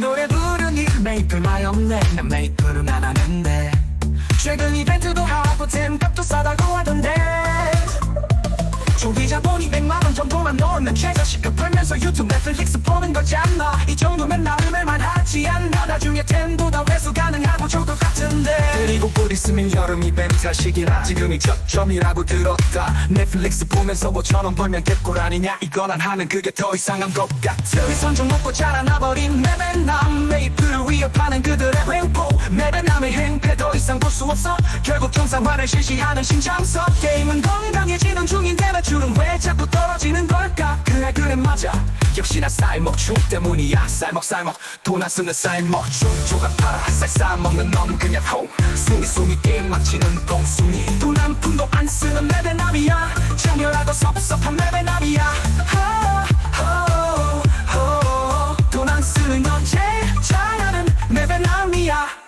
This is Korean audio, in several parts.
노래 부르니 메이플만 없네. 난 메이플은 안 하는데. 최근 이벤트도 하고 템값도 싸다고 하던데. 조기자 보니 100만원 정도만 넣으면 최저 시급 벌면서 유튜브 넷플릭스 보는 거잖아 이 정도면 나름을 만 하지 않나. 나중에 템보다 있으면 여름 이벤트 시기라 지금이 저점이라고 들었다. 넷플릭스 보면서 5천원 벌면 개꿀 아니냐? 안 하는 그게 더 이상한 것 같아. 위선 좀 먹고 자라나버린 매벤남 메이플을 위협하는 그들의 횡포. 매벤남의 행패 더 이상 볼 수 없어. 결국 정상화를 실시하는 심장석. 게임은 건강해지는 중인데 매출은 왜 자꾸 역시나 쌀먹충 때문이야. 쌀먹 쌀먹 돈 안 쓰는 쌀먹충 조각 팔아 쌀 싸먹는 넌 그냥 홍 숨이 숨이 게임 망치는 똥숭이. 돈 한 푼도 안 쓰는 매벤남이야. 정렬하고 섭섭한 매벤남이야. 돈 안 쓰는 넌 제일 잘하는 매벤남이야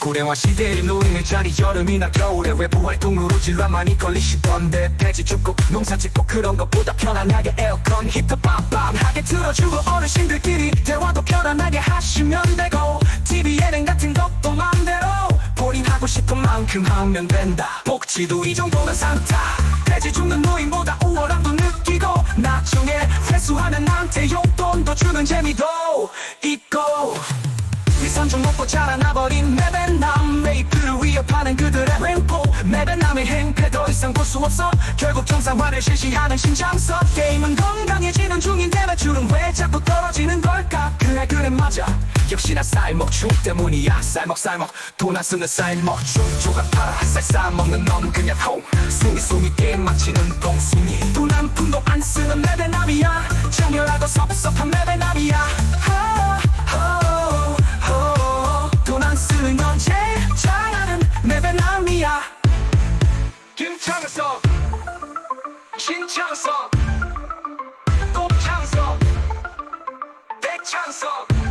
고령화 시대의 노인의 자리 여름이나 겨울에 외부 활동으로 질환 많이 걸리시던데 돼지 죽고 농사 짓고 그런 것보다 편안하게 에어컨 히터 빰빰하게 틀어주고 어르신들끼리 대화도 편안하게 하시면 되고 TV 예능 같은 것도 맘대로 본인 하고 싶은 만큼 하면 된다. 복지도 이 정도면 상타. 돼지 죽는 노인보다 우월함도 느끼고 나중에 회수하는 나한테 용돈도 주는 재미도 있고 좀 먹고 자라나버린 매벤남 메이플을 위협하는 그들의 횡포. 매벤남의 행패 더 이상 볼 수 없어. 결국 정상화를 실시하는 심장석 게임은 건강해지는 중인데 매출은 왜 자꾸 떨어지는 걸까? 그래 그래 맞아. 역시나 쌀먹충 때문이야. 쌀먹 쌀먹. 돈 안 쓰는 쌀먹충 조각 팔아. 쌀 싸먹는 넌 그냥 홍 숨이 숨이 게임 망치는 똥숭이. 돈 한 푼도 안 쓰는 매벤남이야. 정렬하고 섭섭한 매벤 신창석 또창석 백창석